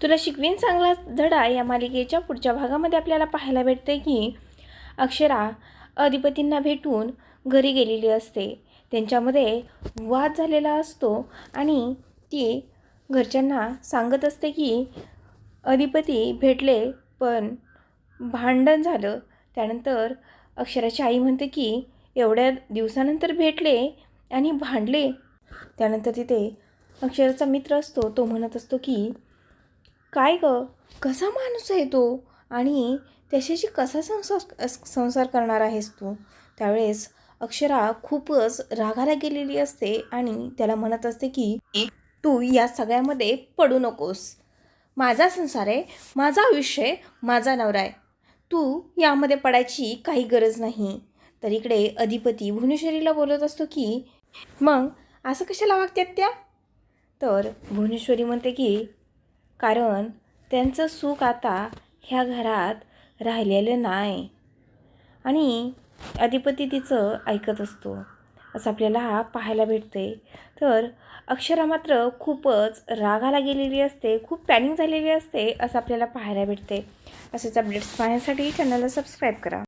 तुला शिकवीन चांगला धडा या मालिकेच्या पुढच्या भागामध्ये आपल्याला पाहायला भेटते की अक्षरा अधिपतींना भेटून घरी गेलेली असते. त्यांच्यामध्ये वाद झालेला असतो आणि ती घरच्यांना सांगत असते की अधिपती भेटले पण भांडण झालं. त्यानंतर अक्षराची आई म्हणते की एवढ्या दिवसानंतर भेटले आणि भांडले. त्यानंतर तिथे अक्षराचा मित्र असतो तो म्हणत असतो की काय ग? कसा माणूस आहे तो? आणि त्याच्याशी कसा संसार संसार करणार आहेस तू? त्यावेळेस अक्षरा खूपच रागाला गेलेली असते आणि त्याला म्हणत असते की तू या सगळ्यामध्ये पडू नकोस. माझा संसार आहे माझा आयुष्य आहे माझा नवरा आहे. तू यामध्ये पडायची काही गरज नाही. तर इकडे अधिपती भुवनेश्वरीला बोलत असतो की मग असं कशाला वागतात त्या? तर भुवनेश्वरी म्हणते की कारण त्यांचं सुख आता ह्या घरात राहिलेलं नाही. आणि अधिपती तिचं ऐकत असतो. असं आपल्याला हा पाहायला भेटते तर अक्षरा मात्र खूपच रागाला गेलेली असते खूप पॅनिंग झालेली असते असं आपल्याला पाहायला भेटते असेच अपडेट्स पाहण्यासाठी चॅनलला सबस्क्राईब करा.